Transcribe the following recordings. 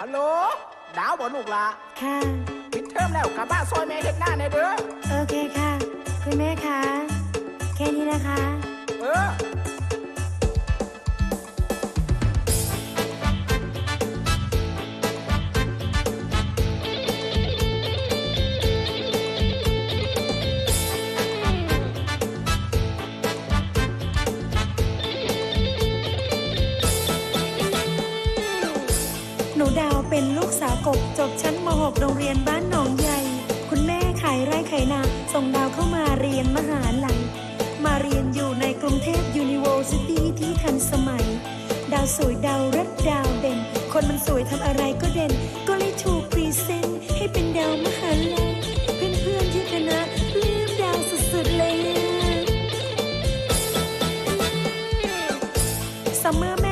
ฮัลโหล ดาวบ่ลูกละค่ะ ปิดเทอมแล้วกลับบ้านซอยแม่เฮ็ดหน้าในเด้อ โอเคค่ะ คุณแม่คะ แค่นี้นะคะ เออ เป็นลูกสาวกบจบชั้นม .6 โรงเรียนบ้านหนองใหญ่ คุณแม่ขายไร่ขายนาส่งดาวเข้ามาเรียนมหาลัย มาเรียนอยู่ในกรุงเทพ University ที่ทันสมัย ดาวสวยดาวรัดดาวเด่น คนมันสวยทำอะไรก็เด่น ก็เลยถูกพรีเซนต์ให้เป็นดาวมหาลัยเพื่อนๆที่คณะลืมดาวสุดๆเลยซัมเมอร์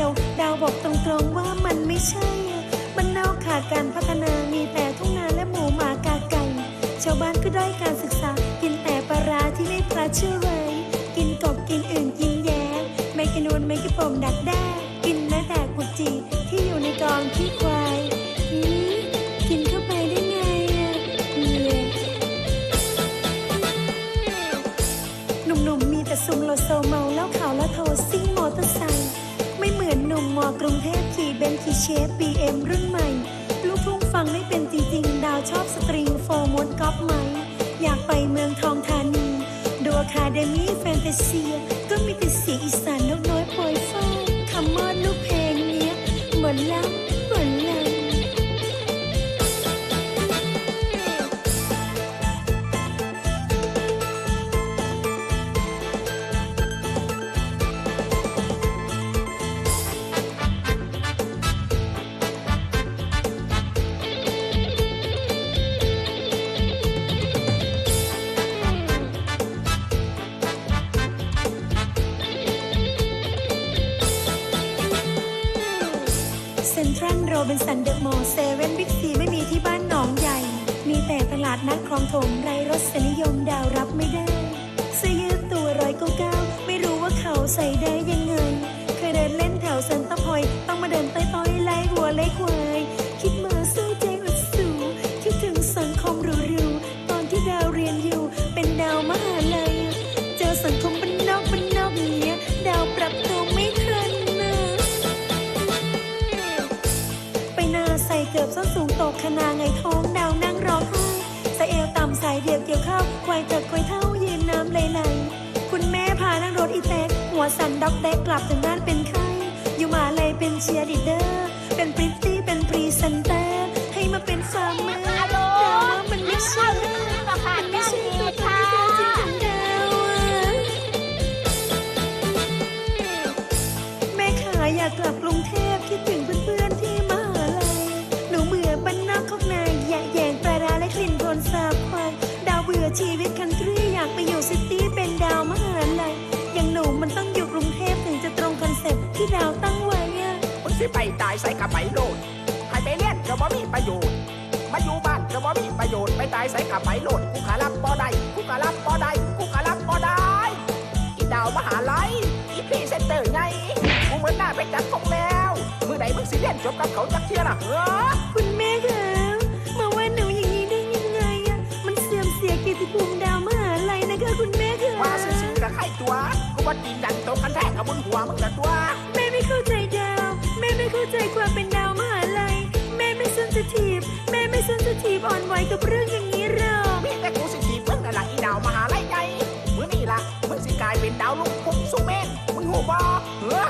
ดงดาวบอกตรงๆว่ามันไม่ใช่ มันนอกขาดการพัฒนา มีแต่ทุ่งนาและหมูหมากาไก่ ชาวบ้านก็ได้การศึกษา กินแต่ปลาร้าที่ไม่พลาเชื่อไว้กินกบกินอื่นกินแย้แมงกะนูนแมงกะปมดักแด้กินแม้แต่กุจีที่อยู่ในกองขี้ควายอืมกินเข้าไปได้ไงอะเหนื่อยหนุ่มๆมีแต่ซุมโลโซเมาเหล้ว มอกรุงเทพขี่เบนขี่เชฟบีเอ็มรุ่นใหม่ ลูกทุ่งฟังไม่เป็นจริงๆ ดาวชอบสตริงโฟร์มดก๊อปไหม อยากไปเมืองทองธานี ดูอะคาเดมี่แฟนตาเซีย เซ็นทรัลโรบินสันเดอะมอลล์เซเว่นบิ๊กซีไม่มีที่บ้านหนองใหญ่ มีแต่ตลาดนัดคลองถมไรรสนิยมดาวรับไม่ได้เสื้อยืดตัวร้อยเก้าเก้าไม่รู้ว่าเขาใส่ได้ยัง ส้นสูงตกขนาไงท้องดาวนั่งร้องไห้ใสเอวต่ำสายเดียวเกี่ยวข้าวควายเถิดควายเท่ายืนน้ำไหลคุณแม่พานั่งรถอีแตกหัวสั่นด็อกแดกกลับถึงบ้านเป็นไข้อยู่มาเลยเป็นเชียร์ดีเดอร์ เป็นพริตตี้ สิไปตายใส่กับไปโลดให้ไปเรียนก็บ่มีประโยชน์มาอยู่บ้านก็บ่มีประโยชน์ไปตายใส่กับไปโลดกูขารับบ่ได้กูขารับบ่ได้กูขารับบ่ได้อีดาวมหาลัยอีพรีเซนเตอร์ไงกูเหมือนหน้าไปจัดของแล้วมือไหนมึงสิเรียนจบกับเขาจักเที่ยล่ะเฮ้อคุณแม่คะมาว่าหนูอย่างนี้ได้ยังไงอะมันเสื่อมเสียเกียรติภูมิดาวมหาลัยนะคะคุณแม่คะว่าซื่อๆกับใครตัวกูว่าจีนยันตกกันแท้กับบนหัวมึงละตัวแม่ไม่เข้าใจดาวแแม่ไม่เข้าใจความเป็นดาวมหาลัย แม่ไม่เซนซิทีฟแม่ไม่เซนซิทีฟอ่อนไหวกับเรื่องอย่างนี้เรอกมีแต่กูสิทีเพิ่งน่ะล่ะอีดาวมหาลัยใหญ่เมื่อนี่ล่ะมึงสิกลายเป็นดาวลูกพุ่มสุเมนมึงหัวบอเออ